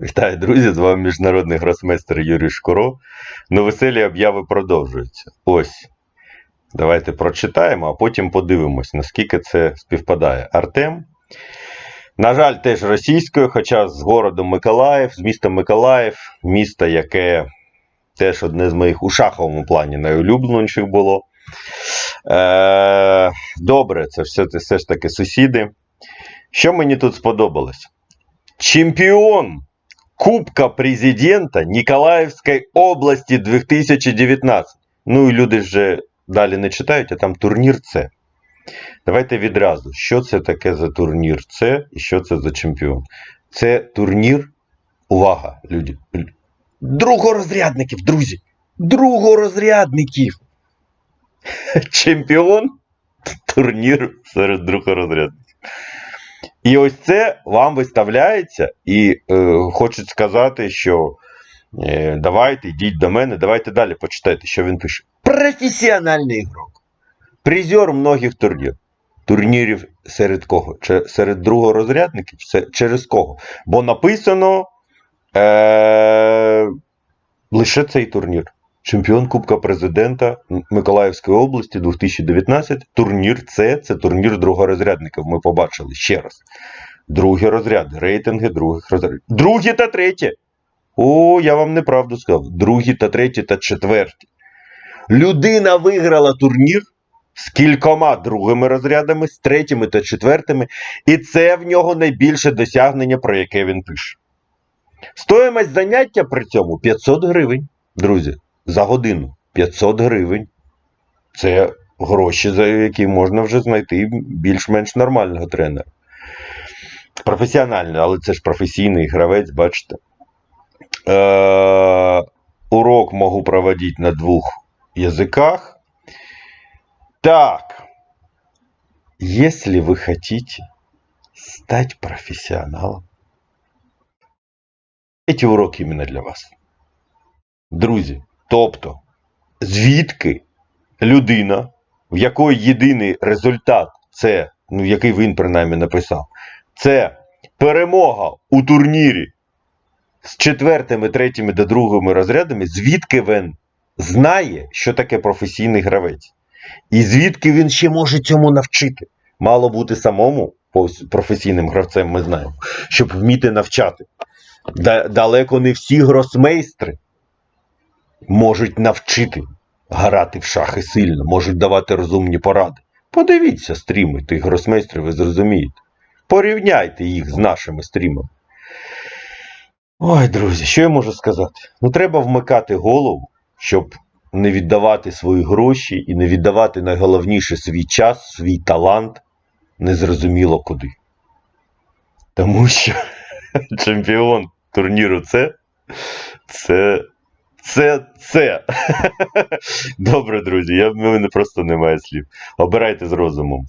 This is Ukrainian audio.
Вітаю, друзі! З вами міжнародний гросмейстер Юрій Шкуро. Ну, веселі обяви продовжуються. Ось. Давайте прочитаємо, а потім подивимось, наскільки це співпадає. Артем. На жаль, теж російською, хоча з городом Миколаїв, з містом Миколаїв, місто, яке теж одне з моїх у шаховому плані найулюбленіших було. Е, добре, це все, все ж таки сусіди. Що мені тут сподобалось? Чемпіон Кубка президента Ніколаївської області 2019. Ну і люди вже далі не читають, а там турнір С. Давайте відразу, що це таке за турнір С і що це за чемпіон. Це турнір. Увага, люди. Другорозрядників, друзі. Другорозрядників. Чемпіон турнір серед другорозрядників. І ось це вам виставляється, і е, хочуть сказати, що е, давайте йдіть до мене, давайте далі почитайте, що він пише. Професіональний ігрок. Призер многих турнірів. Турнірів серед кого? Че- Серед другорозрядників? Через кого? Бо написано е, лише цей турнір. Чемпіон Кубка Президента Миколаївської області 2019. Турнір С це турнір другорозрядників. Ми побачили ще раз. Другі розряди, рейтинги других розрядів. Другі та треті. О, я вам неправду сказав. Другі та треті та четверті. Людина виграла турнір з кількома другими розрядами, з третіми та четвертими, і це в нього найбільше досягнення, про яке він пише. Стоїмость заняття при цьому 500 гривень, друзі, за годину. 500 гривень. Це гроші, за які можна вже знайти більш-менш нормального тренера. Професіональний, але це ж професійний гравець, бачите. Е, урок можу проводити на двух языках. Так. Если вы хотите стать профессионалом, эти уроки именно для вас. Друзі, тобто, звідки людина, в якої єдиний результат, це, ну, який він принаймні написав, це перемога у турнірі з четвертими, третіми та другими розрядами, звідки він знає, що таке професійний гравець. І звідки він ще може цьому навчити. Мало бути самому професійним гравцем, ми знаємо, щоб вміти навчати. Далеко не всі гросмейстри можуть навчити грати в шахи сильно, можуть давати розумні поради. Подивіться стріми тих гросмейстрів, ви зрозумієте. Порівняйте їх з нашими стрімами. Ой, друзі, що я можу сказати? Ну, треба вмикати голову, щоб не віддавати свої гроші і не віддавати найголовніше свій час, свій талант незрозуміло куди. Тому що чемпіон турніру це. Це. Це це. Добре, друзі, я, в мене просто немає слів. Обирайте з розумом.